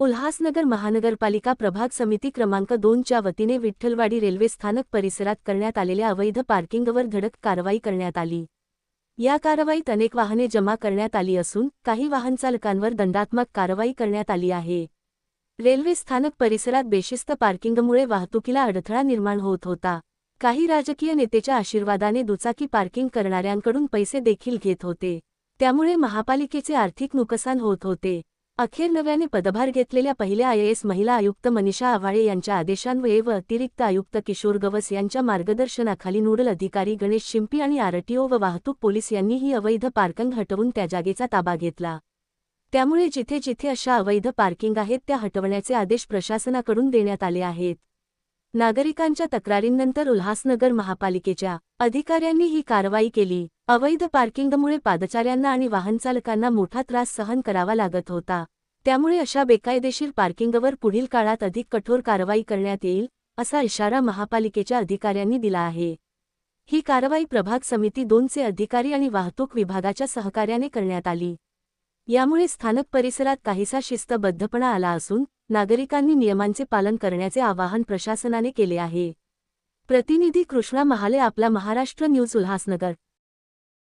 उल्हासनगर महानगरपालिका प्रभाग समिती क्रमांक दोनच्या वतीने विठ्ठलवाडी रेल्वे स्थानक परिसरात करण्यात आलेल्या अवैध पार्किंगवर धडक कारवाई करण्यात आली. या कारवाईत अनेक वाहने जमा करण्यात आली असून काही वाहनचालकांवर दंडात्मक कारवाई करण्यात आली आहे. रेल्वे स्थानक परिसरात बेशिस्त पार्किंगमुळे वाहतुकीला अडथळा निर्माण होत होता. काही राजकीय नेतेच्या आशीर्वादाने दुचाकी पार्किंग करणाऱ्यांकडून पैसे देखील घेत होते. त्यामुळे महापालिकेचे आर्थिक नुकसान होत होते. अखेर नव्याने पदभार घेतलेल्या पहिल्या आयएएस महिला आयुक्त मनीषा आव्हाळे यांच्या आदेशान्वये व अतिरिक्त आयुक्त किशोर गवस यांच्या मार्गदर्शनाखाली नोडल अधिकारी गणेश शिंपी आणि आरटीओ व वाहतूक पोलीस यांनी ही अवैध पार्किंग हटवून त्या जागेचा ताबा घेतला. त्यामुळे जिथे जिथे अशा अवैध पार्किंग आहेत त्या हटवण्याचे आदेश प्रशासनाकडून देण्यात आले आहेत. नागरिकांच्या तक्रारींनंतर उल्हासनगर महापालिकेच्या अधिकाऱ्यांनी ही कारवाई केली. अवैध पार्किंगमुळे पादचाऱ्यांना आणि वाहनचालकांना मोठा त्रास सहन करावा लागत होता. त्यामुळे अशा बेकायदेशीर पार्किंगवर पुढील काळात अधिक कठोर कारवाई करण्यात येईल असा इशारा महापालिकेच्या अधिकाऱ्यांनी दिला आहे. ही कारवाई प्रभाग समिती दोनचे अधिकारी आणि वाहतूक विभागाच्या सहकार्याने करण्यात आली. यामुळे स्थानक परिसरात काहीसा शिस्तबद्धपणा आला असून नागरिकांनी नियमांचे पालन करण्याचे आवाहन प्रशासनाने केले आहे. प्रतिनिधी कृष्णा महाले आपला महाराष्ट्र न्यूज उल्हासनगर.